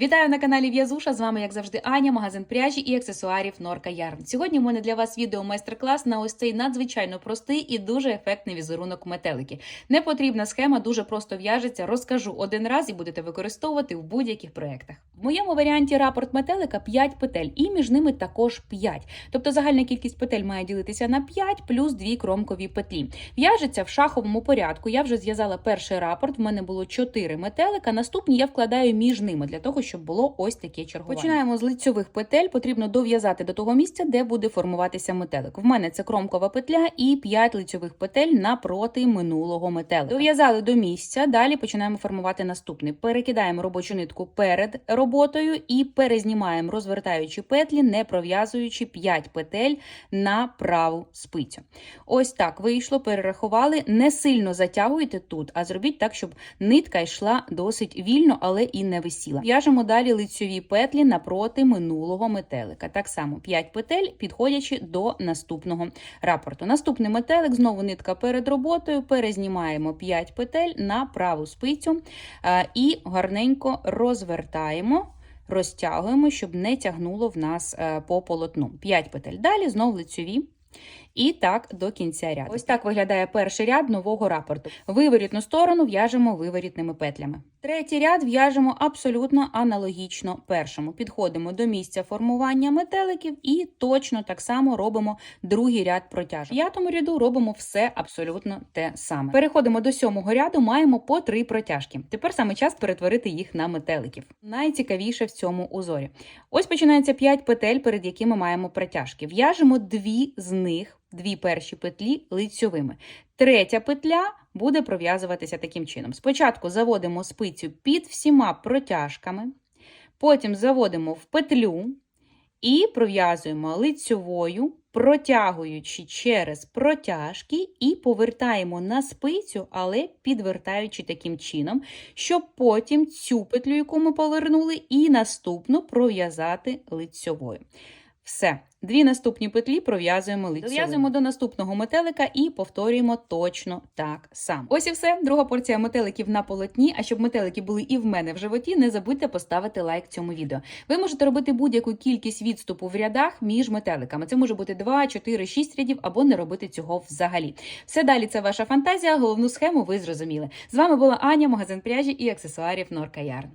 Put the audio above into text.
Вітаю на каналі В'язуша. З вами, як завжди, Аня, магазин пряжі і аксесуарів Норка Ярн. Сьогодні в мене для вас відео майстер-клас на ось цей надзвичайно простий і дуже ефектний візерунок метелики. Не потрібна схема, дуже просто в'яжеться. Розкажу один раз і будете використовувати в будь-яких проєктах. В моєму варіанті рапорт метелика 5 петель, і між ними також 5. Тобто загальна кількість петель має ділитися на 5 плюс 2 кромкові петлі. В'яжеться в шаховому порядку. Я вже зв'язала перший рапорт. В мене було 4 метелика. Наступні я вкладаю між ними для того, щоб було ось таке чергування. Починаємо з лицьових петель. Потрібно дов'язати до того місця, де буде формуватися метелик. В мене це кромкова петля і 5 лицьових петель напроти минулого метелика. Дов'язали до місця. Далі починаємо формувати наступний. Перекидаємо робочу нитку перед роботою і перезнімаємо, розвертаючи петлі, не пров'язуючи 5 петель на праву спицю. Ось так вийшло, перерахували. Не сильно затягуйте тут, а зробіть так, щоб нитка йшла досить вільно, але і не висіла. В'яжемо далі лицьові петлі напроти минулого метелика. Так само 5 петель, підходячи до наступного рапорту. Наступний метелик, знову нитка перед роботою, перезнімаємо 5 петель на праву спицю е, і гарненько розвертаємо. Розтягуємо, щоб не тягнуло в нас е, по полотну. 5 петель. Далі знову лицьові. І так до кінця ряду. Ось так виглядає перший ряд нового рапорту. Виворітну сторону в'яжемо виворітними петлями. Третій ряд в'яжемо абсолютно аналогічно першому. Підходимо до місця формування метеликів і точно так само робимо другий ряд протяжок. В п'ятому ряду робимо все абсолютно те саме. Переходимо до сьомого ряду, маємо по три протяжки. Тепер саме час перетворити їх на метеликів. Найцікавіше в цьому узорі. Ось починається 5 петель, перед якими маємо протяжки. В'яжемо дві з них. Дві перші петлі лицьовими. Третя петля буде пров'язуватися таким чином. Спочатку заводимо спицю під всіма протяжками, потім заводимо в петлю і пров'язуємо лицьовою, протягуючи через протяжки, і повертаємо на спицю, але підвертаючи таким чином, щоб потім цю петлю, яку ми повернули, і наступну пров'язати лицьовою. Все. Дві наступні петлі пров'язуємо лицьовими. Дов'язуємо до наступного метелика і повторюємо точно так само. Ось і все. Друга порція метеликів на полотні. А щоб метелики були і в мене в животі, не забудьте поставити лайк цьому відео. Ви можете робити будь-яку кількість відступу в рядах між метеликами. Це може бути 2, 4, 6 рядів або не робити цього взагалі. Все далі це ваша фантазія. Головну схему ви зрозуміли. З вами була Аня, магазин пряжі і аксесуарів Норка Ярн.